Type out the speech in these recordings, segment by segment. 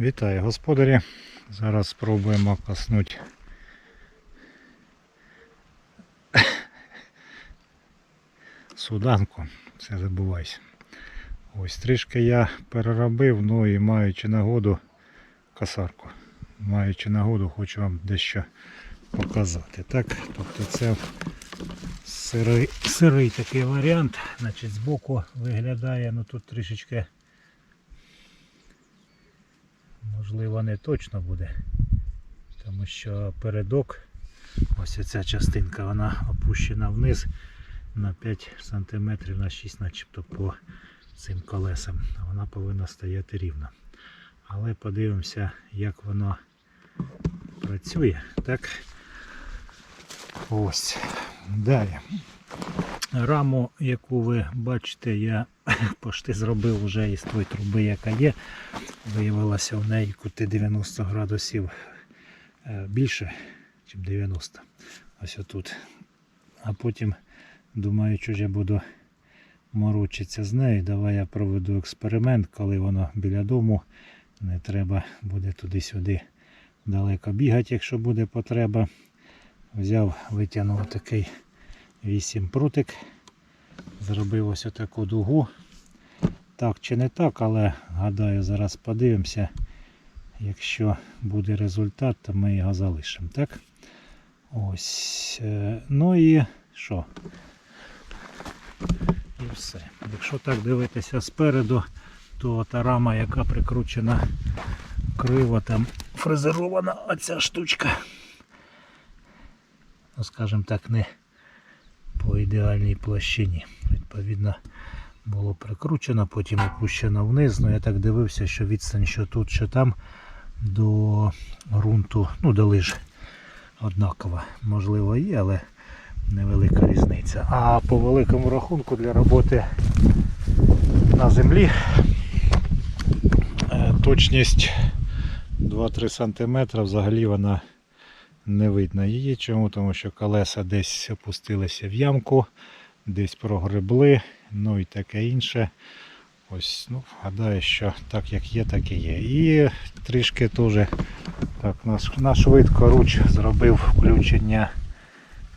Вітаю господарі. Зараз спробуємо коснути суданку. Це забувайся. Ось трішки я переробив, ну і маючи нагоду косарку. Маючи нагоду, хочу вам дещо показати. Так, тобто це сирий, сирий такий варіант. Значить, збоку виглядає, ну тут трішечки можливо не точно буде. Тому що передок, ось ця частинка, вона опущена вниз на 5 см на 6 начебто по цим колесам. Вона повинна стояти рівно. Але подивимося, як воно працює. Так. Ось. Далі. Раму, яку ви бачите, я пошти зробив вже із тої труби, яка є. Виявилося в неї кути 90 градусів е, більше, ніж 90. Ось отут. А потім думаю, що ж я буду морочитися з нею. Давай я проведу експеримент, коли воно біля дому. Не треба буде туди-сюди далеко бігати, якщо буде потреба. Взяв, витягнув такий 8 прутик. Зробив ось таку дугу. Так чи не так, але гадаю, зараз подивимося. Якщо буде результат, то ми його залишимо. Так? Ось. е, Ну і що? І все. Якщо так дивитися спереду, то та рама, яка прикручена криво, там фрезерована оця штучка. Ну, скажімо так, не по ідеальній площині. Відповідно, було прикручено, потім опущено вниз. Ну я так дивився, що відстань, що тут, що там до ґрунту, ну до лиж однакова. Можливо є, але невелика різниця. А по великому рахунку для роботи на землі е, точність 2-3 см взагалі вона не видно її. Чому? Тому що колеса десь опустилися в ямку, десь прогребли, ну і таке інше. Ось, ну, гадаю, що так як є, так і є. І трішки теж так, на, швидко руч зробив включення.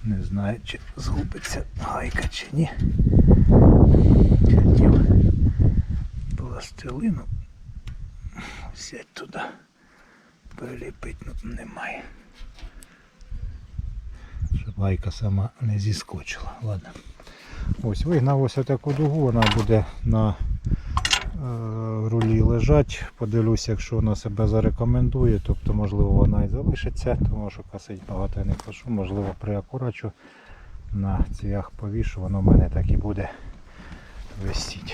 Не знаю, чи згубиться гайка чи ні. Хотів пластилину взяти туди, приліпити, ну немає. Щоб гайка сама не зіскочила. Ладно. Ось вигнав ось таку дугу, вона буде на е, рулі лежать. Подивлюся, якщо вона себе зарекомендує, тобто можливо вона і залишиться, тому що косить багато я не ходжу, можливо приакурачу на цвях повішу, воно в мене так і буде висіти.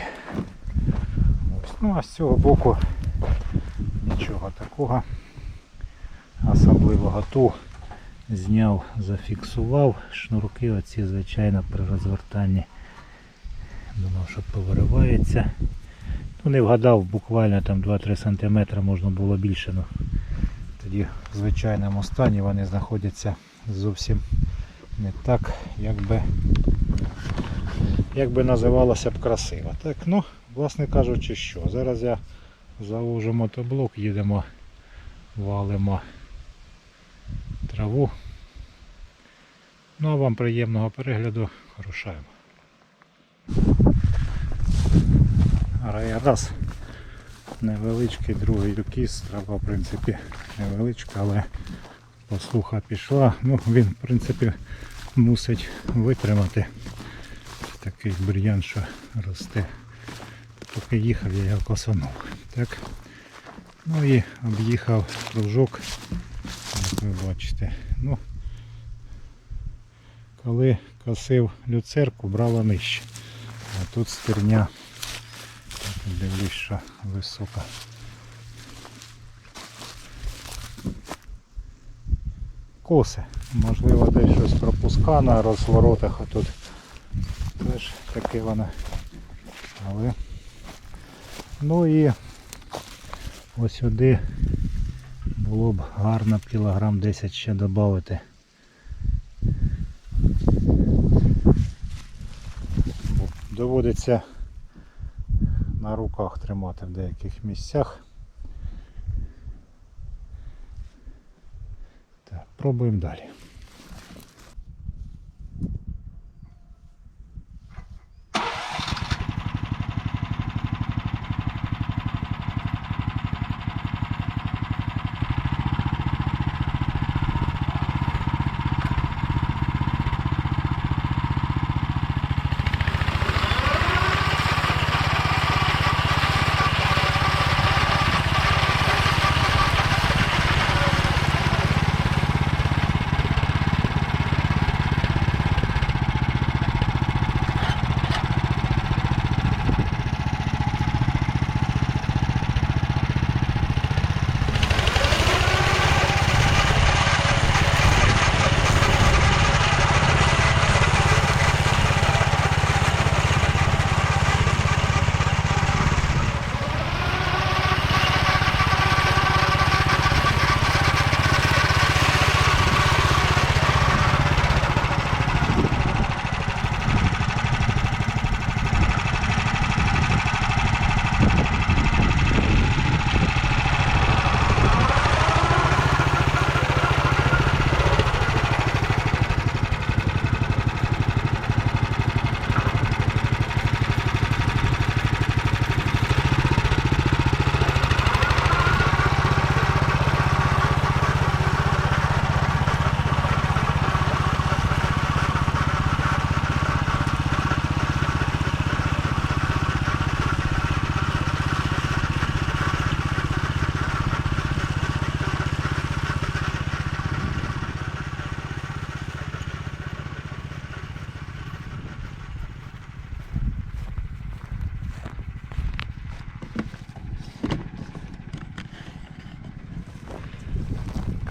Ось. Ну а з цього боку нічого такого особливого ту зняв, зафіксував шнурки оці, звичайно, при розвертанні. Думав, що повиривається. Ну не вгадав, буквально там 2-3 см можна було більше. Ну, тоді в звичайному стані вони знаходяться зовсім не так, як би, як би називалося б красиво. Так, ну, власне кажучи, що. Зараз я завожу мотоблок, їдемо, валимо траву. Ну а вам приємного перегляду, рушаємо. Раз невеличкий, другий юкіс, трава в принципі невеличка, але послуха пішла. Ну він в принципі мусить витримати такий бур'ян, що росте. Поки їхав, я його косанув. Так. Ну і об'їхав кружок, як ви бачите. Ну, коли косив люцерку, брала нижче. А тут стерня, дивлюсь, що висока. Коси. Можливо, десь щось пропуска на розворотах, а тут теж таке воно. Але ну і ось сюди було б гарно кілограм 10 ще додати. доводиться на руках тримати в деяких місцях. Так, Пробуємо далі.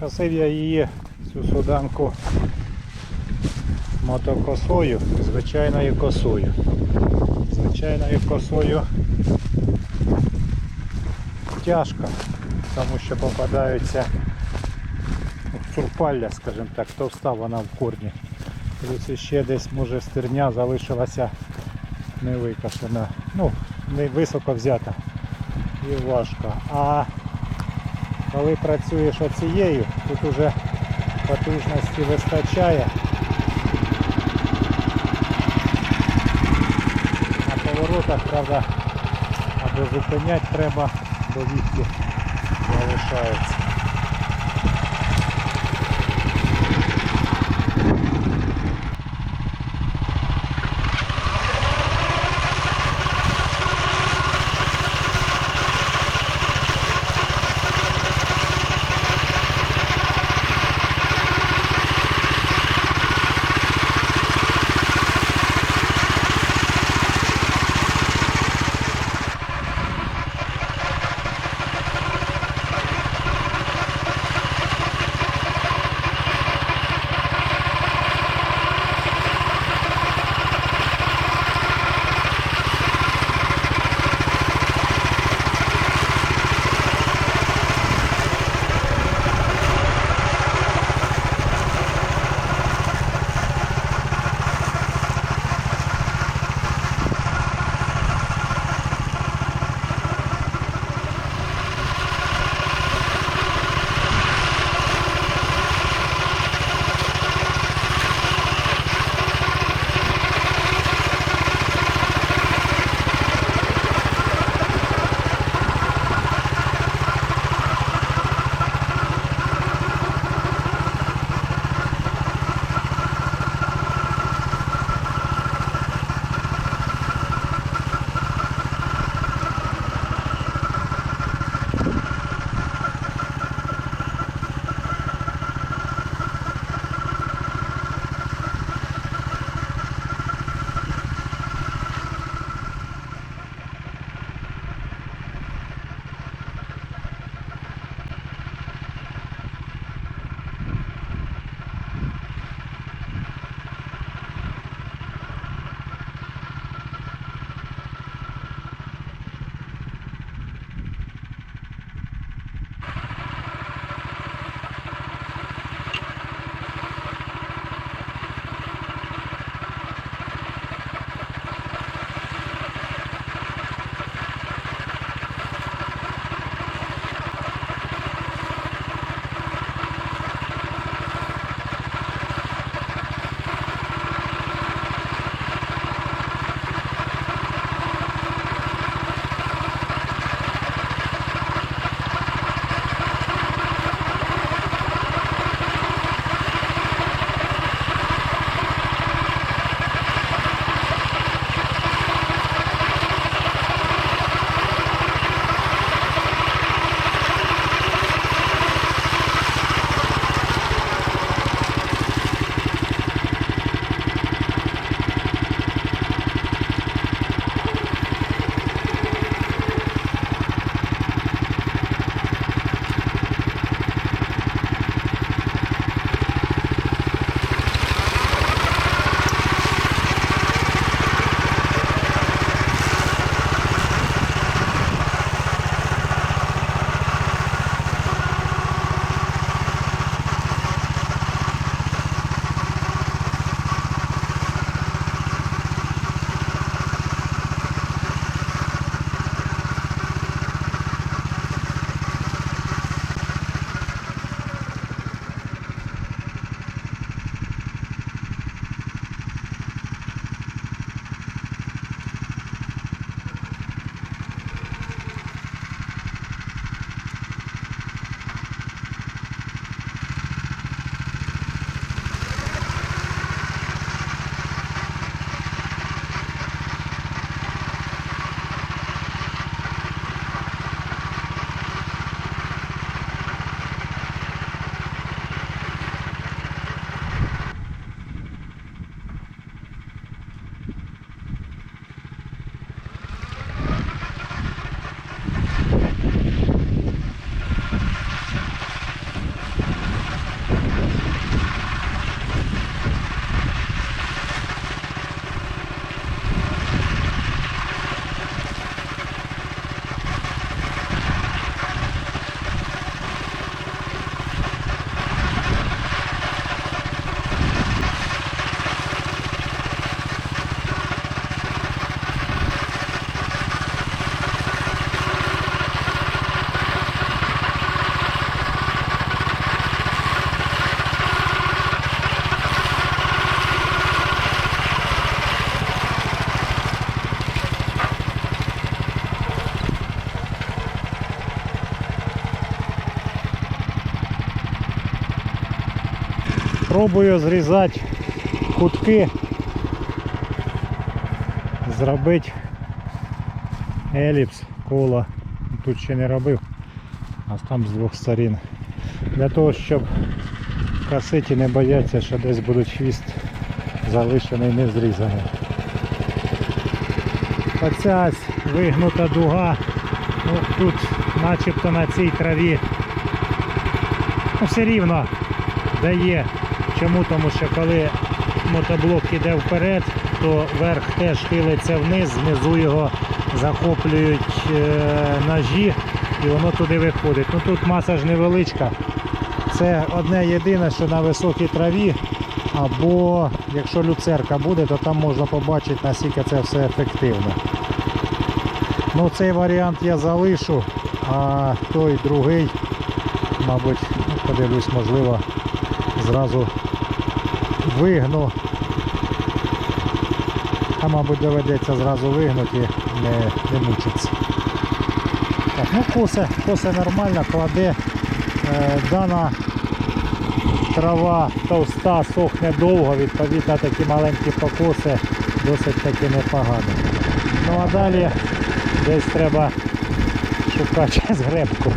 Косив я її цю суданку мотокосою, звичайною косою. Звичайною косою тяжко, тому що попадаються сурпалля, скажімо так, товста вона в корні. Плюс ще десь може стерня залишилася не викошена. Ну, не високо взята і важко. А коли працюєш оцією, тут уже потужності вистачає. На поворотах, правда, або зупиняти треба, бо вітки залишаються. Пробую зрізати кутки, зробити еліпс, коло. Тут ще не робив, а там з двох сторін. Для того, щоб косити не бояться, що десь буде хвіст залишений не зрізаний. Оця вигнута дуга. Ну, тут начебто на цій траві ну, все рівно дає. Чому? Тому що коли мотоблок іде вперед, то верх теж хилиться вниз, знизу його захоплюють е, ножі і воно туди виходить. Ну тут маса ж невеличка. Це одне єдине, що на високій траві, або якщо люцерка буде, то там можна побачити, наскільки це все ефективно. Ну цей варіант я залишу, а той другий, мабуть, ну, подивлюсь, можливо, зразу вигну. А мабуть доведеться зразу вигнути, не, не мучиться. Так, ну косе, косе нормально, кладе. Е, дана трава товста, сохне довго, відповідно такі маленькі покоси досить таки непогано. Ну а далі десь треба шукати згребку.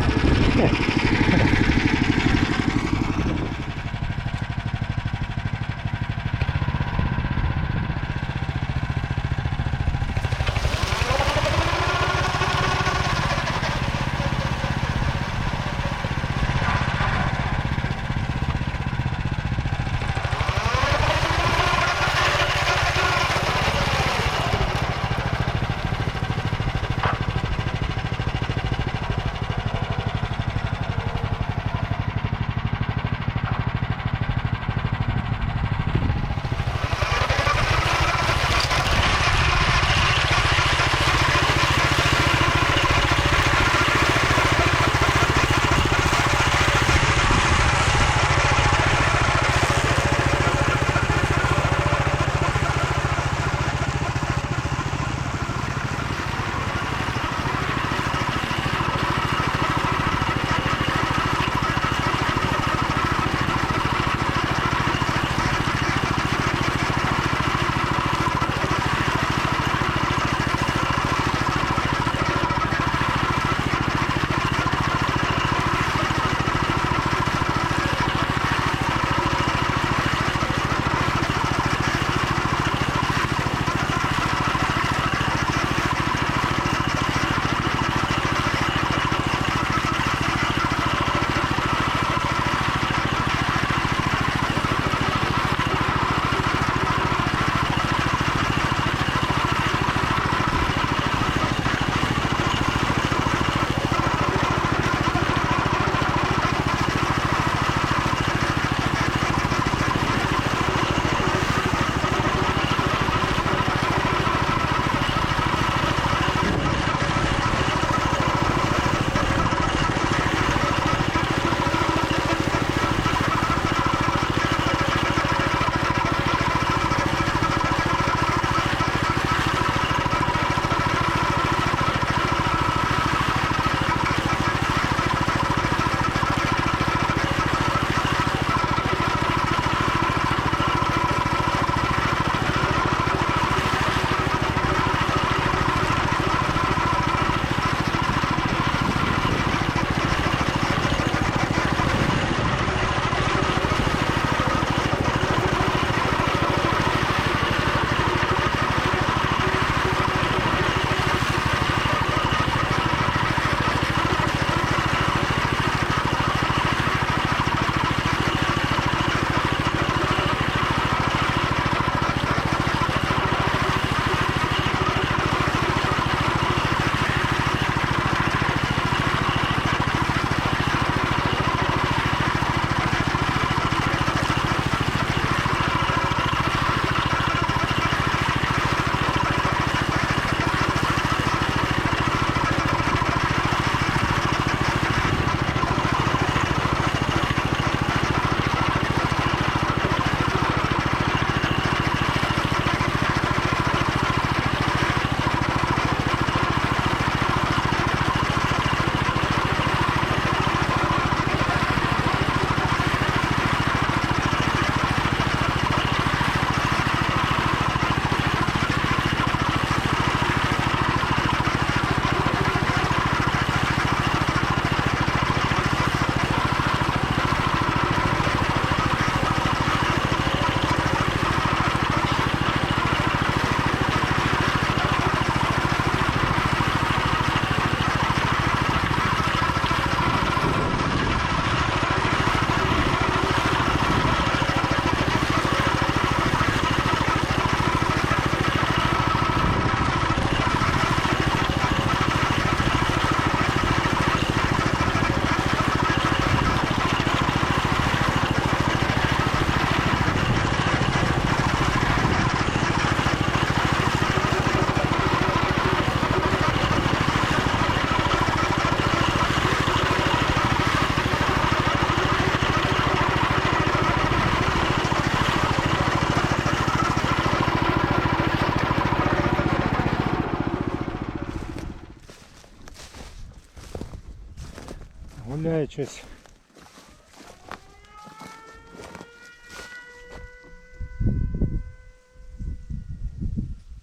Домовляючись.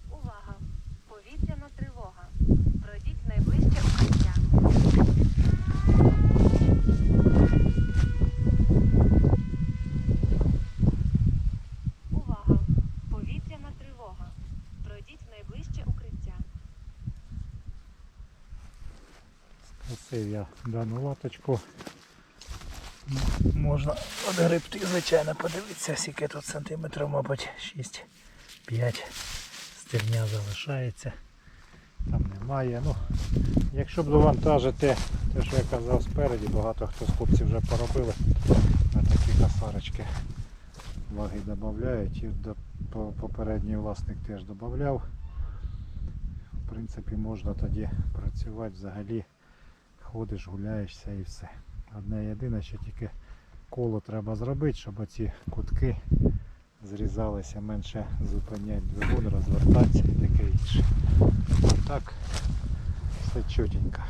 Увага! Повітряна тривога. Пройдіть найближче укриття. Увага! Повітряна тривога. Пройдіть найближче укриття. Дану латочку. Можна одгребти, звичайно, подивитися, скільки тут сантиметрів, мабуть, 6-5. Стерня залишається. Там немає. Ну, якщо б довантажити те, що я казав спереді, багато хто з хлопців вже поробили на такі косарочки. Ваги додають і попередній власник теж додавав. В принципі, можна тоді працювати взагалі ходиш, гуляєшся і все. Одне єдине, що тільки коло треба зробити, щоб оці кутки зрізалися, менше зупиняти двигун, розвертатися і таке інше. А так все чотенько.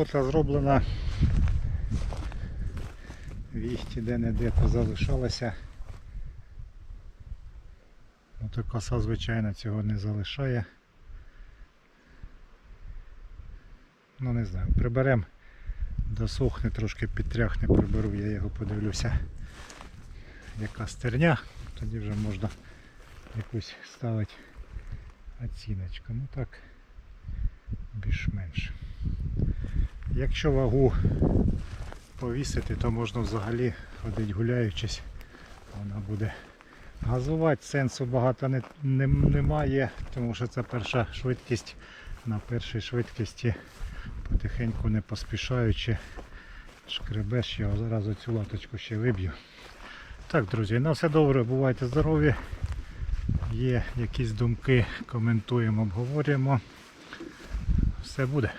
Робота зроблена. Віхті де-не-де позалишалася. Ну, коса, звичайно, цього не залишає. Ну не знаю, приберемо, досохне, трошки підтряхне, приберу, я його подивлюся. Яка стерня, тоді вже можна якусь ставити оціночку. Ну так, більш-менш. Якщо вагу повісити, то можна взагалі ходити гуляючись. Вона буде газувати. Сенсу багато не, не, немає, тому що це перша швидкість. На першій швидкості потихеньку не поспішаючи шкребеш, я зараз оцю латочку ще виб'ю. Так, друзі, на все добре, бувайте здорові. Є якісь думки, коментуємо, обговорюємо. Все буде.